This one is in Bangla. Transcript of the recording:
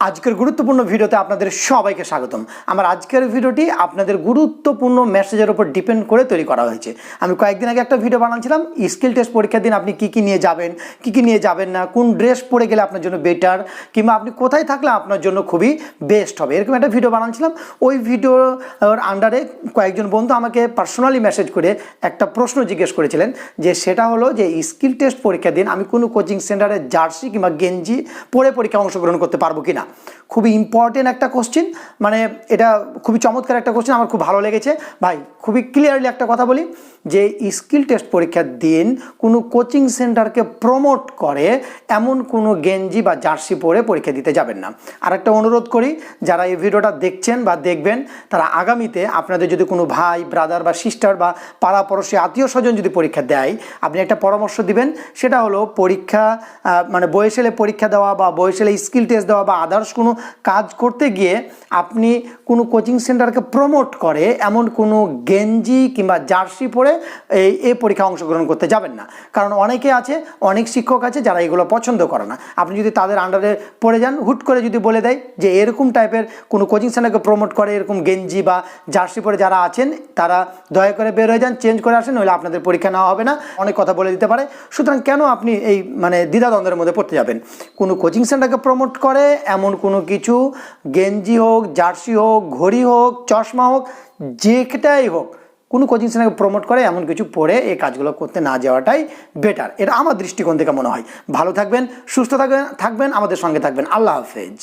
আজকের গুরুত্বপূর্ণ ভিডিওতে আপনাদের সবাইকে স্বাগতম। আমার আজকের ভিডিওটি আপনাদের গুরুত্বপূর্ণ মেসেজের উপর ডিপেন্ড করে তৈরি করা হয়েছে। আমি কয়েকদিন আগে একটা ভিডিও বানাচ্ছিলাম স্কিল টেস্ট পরীক্ষার দিন আপনি কী কী নিয়ে যাবেন, কী কী নিয়ে যাবেন না, কোন ড্রেস পরে গেলে আপনার জন্য বেটার কিংবা আপনি কোথায় থাকলে আপনার জন্য খুবই বেস্ট হবে, এরকম একটা ভিডিও বানাচ্ছিলাম। ওই ভিডিওর আন্ডারে কয়েকজন বন্ধু আমাকে পার্সোনালি মেসেজ করে একটা প্রশ্ন জিজ্ঞেস করেছিলেন, যে সেটা হলো যে স্কিল টেস্ট পরীক্ষার দিন আমি কোনো কোচিং সেন্টারে জার্সি কিংবা গেঞ্জি পরে পরীক্ষা অংশগ্রহণ করতে পারব কি না খুবই ইম্পর্টেন্ট একটা কোশ্চিন মানে এটা খুবই চমৎকার একটা কোশ্চেন আমার খুব ভালো লেগেছে। ভাই, খুবই ক্লিয়ারলি একটা কথা বলি, যে স্কিল টেস্ট পরীক্ষার দিন, কোনো কোচিং সেন্টারকে প্রমোট করে, এমন কোনো গেঞ্জি বা জার্সি পরে পরীক্ষা দিতে যাবেন না। আর একটা অনুরোধ করি, যারা এই ভিডিওটা দেখছেন বা দেখবেন, তারা আগামীতে আপনাদের যদি কোনো ভাই ব্রাদার বা সিস্টার বা পাড়া পড়োশি আত্মীয় স্বজন যদি পরীক্ষা দেয়, আপনি একটা পরামর্শ দিবেন, সেটা হলো পরীক্ষা মানে বয়সেলে পরীক্ষা দেওয়া বা বয়সেলে স্কিল টেস্ট দেওয়া বা আদার্স কোনো কাজ করতে গিয়ে আপনি কোনো কোচিং সেন্টারকে প্রমোট করে এমন কোনো গেঞ্জি কিংবা জার্সি পরে এই এই পরীক্ষা অংশগ্রহণ করতে যাবেন না। কারণ অনেকে আছে, অনেক শিক্ষক আছে যারা এগুলো পছন্দ করে না। আপনি যদি তাদের আন্ডারে পড়ে যান, হুট করে যদি বলে দেয় যে এরকম টাইপের কোনো কোচিং সেন্টারকে প্রমোট করে, এরকম গেঞ্জি বা জার্সি পরে যারা আছেন, তারা দয়া করে বের হয়ে যান চেঞ্জ করে আসেন, নইলে আপনাদের পরীক্ষা নেওয়া হবে না। অনেক কথা বলে দিতে পারে। সুতরাং কেন আপনি এই মানে দ্বিধাদ্বন্দ্বের মধ্যে পড়তে যাবেন? কোনো কোচিং সেন্টারকে প্রমোট করে এমন কোনো কিছু, গেঞ্জি হোক, জার্সি হোক, ঘড়ি হোক, চশমা হোক, যেটাই হোক, কোনো কোচিং সেন্টারকে প্রমোট করে এমন কিছু পড়ে এই কাজগুলো করতে না যাওয়াটাই বেটার এটা আমার দৃষ্টিকোণ থেকে মনে হয়। ভালো থাকবেন, সুস্থ থাকবেন থাকবেন, আমাদের সঙ্গে থাকবেন। আল্লাহ হাফেজ।